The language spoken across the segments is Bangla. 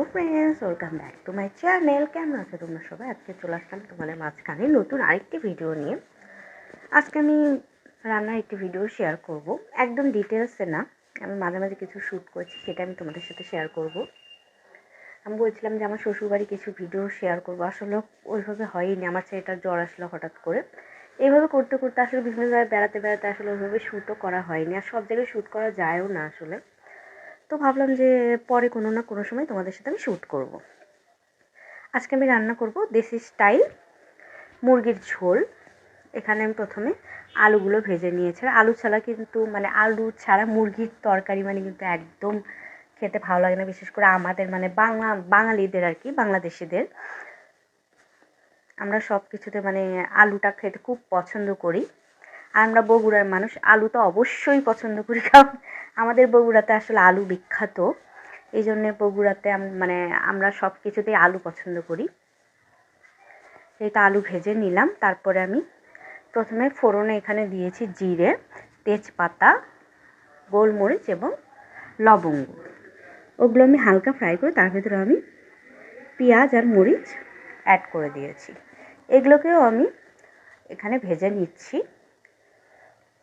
Hello friends welcome back to my channel কেমন আছো তোমরা সবাই? আজকে চলে আসলাম তোমাদের মাঝখানে নতুন আরেকটি ভিডিও নিয়ে। আজকে আমি রান্নার একটি ভিডিও শেয়ার করব। একদম ডিটেলসে না। আমি মাঝে মাঝে কিছু শ্যুট করছি, সেটা আমি তোমাদের সাথে শেয়ার করব। আমি বলছিলাম যে আমার শ্বশুরবাড়ি কিছু ভিডিও শেয়ার করব। আসলে ওইভাবে হয়নি। আমার ছেলেটার জ্বর আসলো হঠাৎ করে। এইভাবে করতে করতে আসলে বিভিন্ন জায়গায় বেড়াতে বেড়াতে আসলে ওইভাবে শ্যুটও করা হয়নি। আর সব জায়গায় শ্যুট করা যায়ও না আসলে। তো ভাবলাম যে পরে কোনো না কোনো সময় তোমাদের সাথে আমি শ্যুট করব। আজকে আমি রান্না করব দেশি স্টাইল মুরগির ঝোল। এখানে আমি প্রথমে আলুগুলো ভেজে নিয়েছি। আলু ছাড়া কিন্তু মানে আলু ছাড়া মুরগির তরকারি মানে কিন্তু একদম খেতে ভালো লাগে না, বিশেষ করে আমাদের মানে বাংলা, বাঙালিদের আর কি, বাংলাদেশিদের। আমরা সব কিছুতে মানে আলুটা খেতে খুব পছন্দ করি। আমরা বগুড়ার মানুষ, আলু তো অবশ্যই পছন্দ করি, কারণ আমাদের বগুড়াতে আসলে আলু বিখ্যাত। এই জন্যে বগুড়াতে মানে আমরা সব কিছুতেই আলু পছন্দ করি। এই তো আলু ভেজে নিলাম, তারপরে আমি প্রথমে ফোড়নে এখানে দিয়েছি জিরে, তেজপাতা, গোলমরিচ এবং লবঙ্গ। ওগুলো আমি হালকা ফ্রাই করে তার ভেতরে আমি পেঁয়াজ আর মরিচ অ্যাড করে দিয়েছি। এগুলোকেও আমি এখানে ভেজে নিচ্ছি।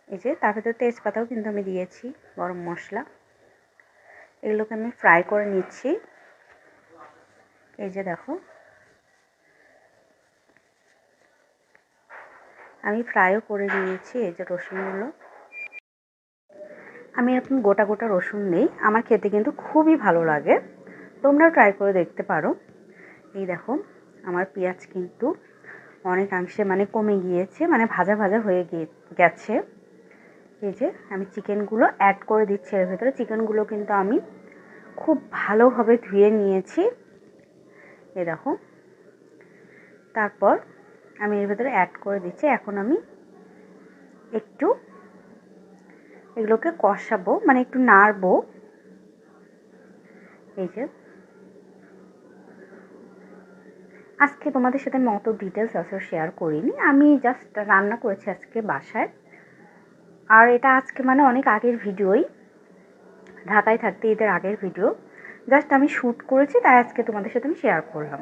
এই যে তার ভেতরে তেজপাতাও কিন্তু আমি দিয়েছি, গরম মশলা। এগুলোকে আমি ফ্রাই করে নিচ্ছি। এই যে দেখো। আমি ফ্রাইও করে নিয়েছি, এই যে রসুনগুলো। আমি এরকম গোটা গোটা রসুন নেই, আমার খেতে কিন্তু খুবই ভালো লাগে। তোমরাও ট্রাই করে দেখতে পারো। এই দেখো, আমার পেঁয়াজ কিন্তু অনেকাংশে মানে কমে গিয়েছে মানে ভাজা ভাজা হয়ে গিয়ে গেছে। এই যে আমি চিকেনগুলো অ্যাড করে দিচ্ছি এর ভেতরে। চিকেনগুলো কিন্তু আমি খুব ভালোভাবে ধুয়ে নিয়েছি। এ দেখো। তারপর আমি এর ভেতরে অ্যাড করে দিচ্ছি। এখন আমি একটু এগুলোকে কষাবো মানে একটু নাড়বো। এই যে। আজকে তোমাদের সাথে আমি অত ডিটেলস আসলে শেয়ার করিনি। আমি জাস্ট রান্না করেছি আজকে বাসায়। আর এটা আজকে মানে অনেক আগের ভিডিওই। ঢাকায় থাকতে এদের আগের ভিডিও। জাস্ট আমি শ্যুট করেছি, তাই আজকে তোমাদের সাথে আমি শেয়ার করলাম।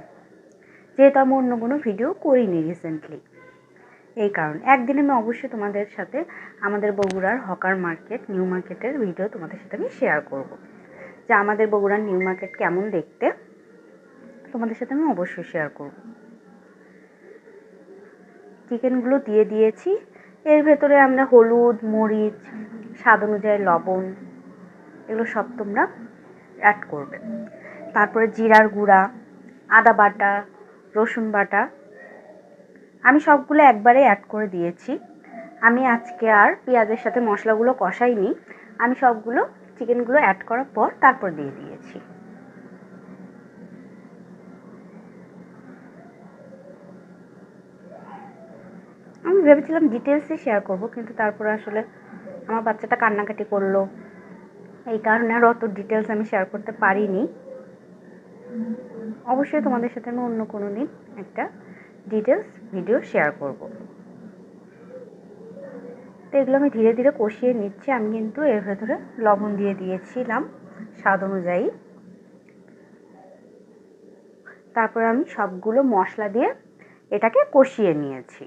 যেহেতু আমি অন্য কোনো ভিডিও করিনি রিসেন্টলি এই কারণে। একদিন আমি অবশ্যই তোমাদের সাথে আমাদের বগুড়ার হকার মার্কেট, নিউ মার্কেটের ভিডিও তোমাদের সাথে আমি শেয়ার করব। যে আমাদের বগুড়ার নিউ মার্কেট কেমন দেখতে, তোমাদের সাথে আমি অবশ্যই শেয়ার করব। চিকেনগুলো দিয়ে দিয়েছি। এর ভেতরে আমরা হলুদ, মরিচ, স্বাদ অনুযায়ী লবণ, এগুলো সব তোমরা অ্যাড করবে। তারপরে জিরার গুঁড়া, আদা বাটা, রসুন বাটা, আমি সবগুলো একবারে অ্যাড করে দিয়েছি। আমি আজকে আর পেঁয়াজের সাথে মশলাগুলো কষাইনি। আমি সবগুলো চিকেনগুলো অ্যাড করার পর তারপর দিয়ে দিয়েছি। ভেবেছিলাম ডিটেলসে শেয়ার করব, কিন্তু তারপরে আসলে আমার বাচ্চাটা কান্নাকাটি করল। এই কারণে আর অত ডিটেলস আমি শেয়ার করতে পারিনি। অবশ্যই তোমাদের সাথে আমি অন্য কোনো দিন একটা ডিটেলস ভিডিও শেয়ার করব। তো এগুলো আমি ধীরে ধীরে কষিয়ে নিচ্ছি। আমি কিন্তু এর ভেতরে লবণ দিয়ে দিয়েছিলাম স্বাদ অনুযায়ী। তারপরে আমি সবগুলো মশলা দিয়ে এটাকে কষিয়ে নিয়েছি।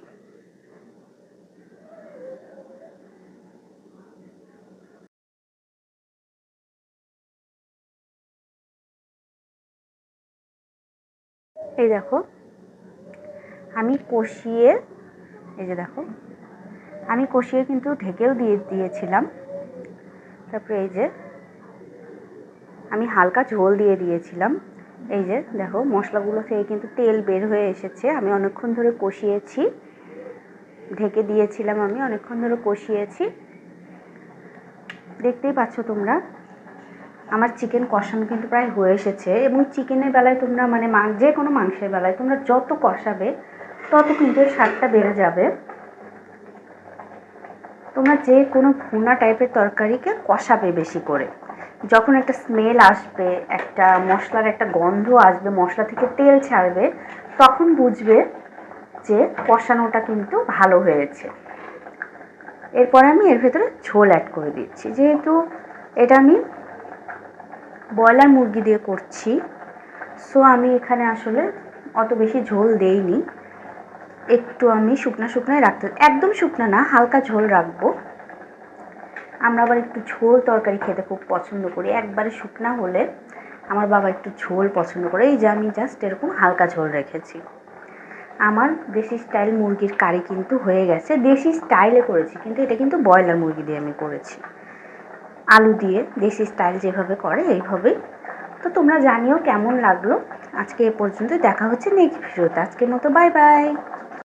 এই দেখো। আমি কষিয়ে, এই যে দেখো। আমি কষিয়ে কিন্তু ঢেকেও দিয়ে দিয়েছিলাম। তারপরে এই যে আমি হালকা ঝোল দিয়ে দিয়েছিলাম। এই যে দেখো, মশলাগুলো থেকে কিন্তু তেল বের হয়ে এসেছে। আমি অনেকক্ষণ ধরে কষিয়েছি। ঢেকে দিয়েছিলাম আমি, অনেকক্ষণ ধরে কষিয়েছি। দেখতেই পাচ্ছ তোমরা? আমার চিকেন কষানো কিন্তু প্রায় হয়ে এসেছে এবং চিকেনের বেলায় তোমরা মানে যে কোনো মাংসের বেলায় তোমরা যত কষাবে, তত কিন্তু স্বাদটা বেড়ে যাবে। তোমরা যে কোনো ভুনা টাইপের তরকারিকে কষাবে বেশি করে। যখন একটা স্মেল আসবে, একটা মশলার একটা গন্ধ আসবে, মশলা থেকে তেল ছাড়বে, তখন বুঝবে যে কষানোটা কিন্তু ভালো হয়েছে। এরপর আমি এর ভেতরে ঝোল অ্যাড করে দিচ্ছি। যেহেতু এটা আমি ব্রয়লার মুরগি দিয়ে করছি। সো আমি এখানে আসলে অত বেশি ঝোল দেইনি। একটু আমি শুকনা শুকনায় রাখতে একদম শুকনা না, হালকা ঝোল রাখব। আমরা আবার একটু ঝোল তরকারি খেতে খুব পছন্দ করি। একবারে শুকনা হলে আমার বাবা একটু ঝোল পছন্দ করে। এই যে আমি জাস্ট এরকম হালকা ঝোল রেখেছি। আমার দেশি স্টাইল মুরগির কারি কিন্তু হয়ে গেছে। দেশি স্টাইলে করেছি, কিন্তু এটা কিন্তু ব্রয়লার মুরগি দিয়ে আমি করেছি। আলু দিয়ে দেশি স্টাইল যেভাবে করে, এইভাবেই। তো তোমরা জানিও কেমন লাগল। আজকে এ পর্যন্ত দেখা হচ্ছে নেক্সট ভিডিওতে আজকের মতো বাই বাই